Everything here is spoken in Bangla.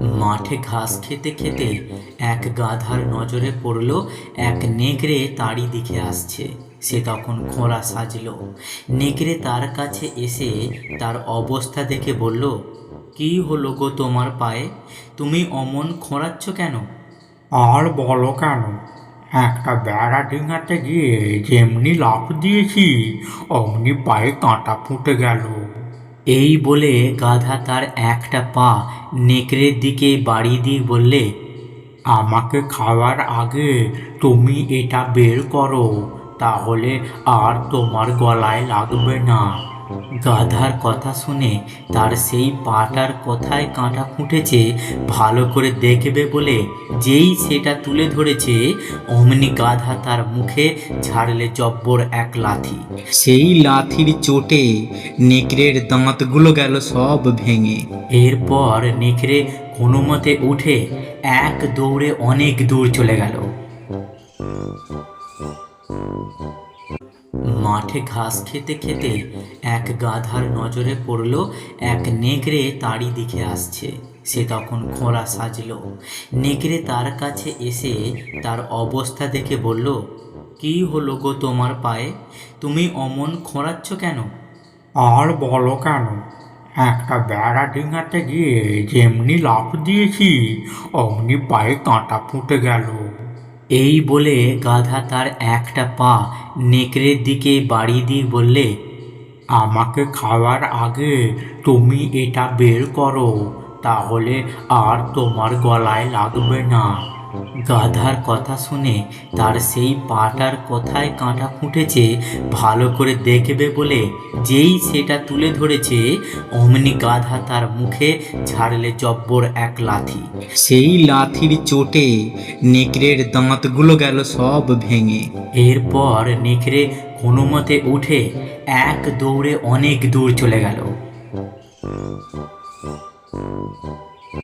মাঠে ঘাস খেতে খেতে এক গাধার নজরে পড়ল, এক নেকড়ে তারই দিকে আসছে। সে তখন খোঁড়া সাজলো। নেকড়ে তার কাছে এসে তার অবস্থা দেখে বলল, কি হলো গো তোমার পায়ে? তুমি অমন খোঁড়াচ্ছ কেন? আর বলো কেন? একটা বেড়া ডিঙাতে গিয়ে যেমনি লাফ দিয়েছি, অমনি পায়ে কাঁটা ফুটে গেল। এই বলে গাধা তার একটা পা নেকড়ের দিকে বাড়িয়ে দিয়ে বললে, আমাকে খাওয়ার আগে তুমি এটা বের করো, তাহলে আর তোমার গলায় লাগবে না। গাধার কথা শুনে তার সেই পাটার কথায় কাঁটা ফুটেছে, ভালো করে দেখবে বলে যেই সেটা তুলে ধরেছে অমনি গাধা তার মুখে ঝাড়লে জব্বর এক লাথি। সেই লাথির চোটে নেকড়ের দাঁতগুলো গেল সব ভেঙে। এরপর নেকড়ে কোনো মতে উঠে এক দৌড়ে অনেক দূর চলে গেল। মাঠে ঘাস খেতে খেতে এক গাধার নজরে পড়ল এক নেকড়ে তারই দিকে আসছে। সে তখন খোঁড়া সাজল। নেকড়ে তার কাছে এসে তার অবস্থা দেখে বলল কি হলো গো তোমার পায়ে? তুমি অমন খোঁড়াচ্ছ কেন? আর বলো কেন? একটা বেড়া ডিঙাতে গিয়ে যেমনি লাফ দিয়েছি অমনি পায়ে কাঁটা ফুটে গেল। এই বলে গাধা তার একটা পা নেকড়ের দিকে বাড়িয়ে দিয়ে বললে আমাকে খাওয়ার আগে তুমি এটা বের করো তাহলে আর তোমার গলায় লাগবে না। গাধার কথা শুনে তার সেই পাটার কথায় কাঁটা ফুটেছে ভালো করে দেখবে বলে যেই সেটা তুলে ধরেছে অমনি গাধা তার মুখে ঝাড়লে জব্বর এক লাথি। সেই লাথির চোটে নেকড়ের দাঁতগুলো গেল সব ভেঙে। এরপর নেকড়ে কোনো মতে উঠে এক দৌড়ে অনেক দূর চলে গেল। Mm-hmm.